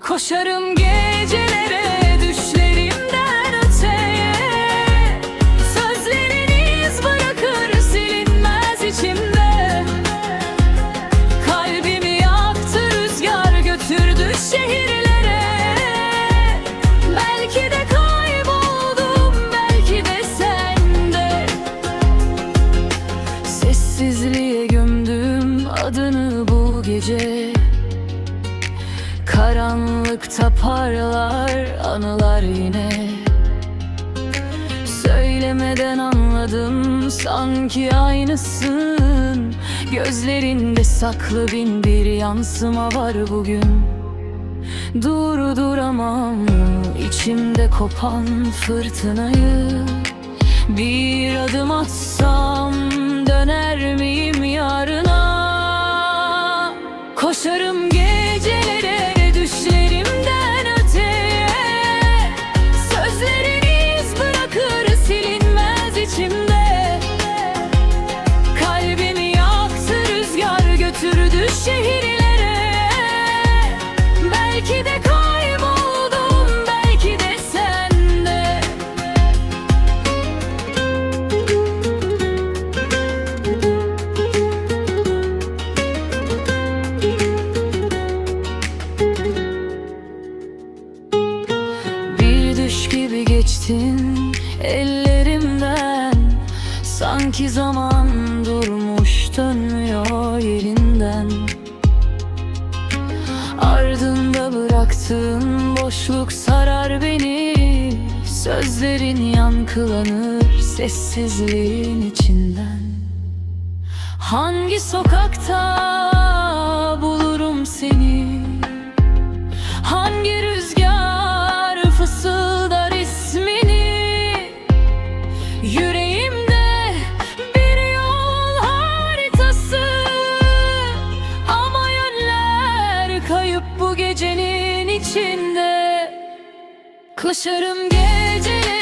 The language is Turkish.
Koşarım gecelere Sessizliğe gömdüm adını bu gece. Karanlıkta parlar anılar yine. Söylemeden anladım sanki aynısın. Gözlerinde saklı bin bir yansıma var bugün. Durduramam içimde kopan fırtınayı. Bir adım atsam Koşarım gecelere düşlerimden düş gibi geçtin ellerimden. Sanki zaman durmuş dönmüyor yerinden. Ardında bıraktığın boşluk sarar beni. Sözlerin yankılanır sessizliğin içinden. Hangi sokakta kayıp bu gecenin içinde. Koşarım geceleri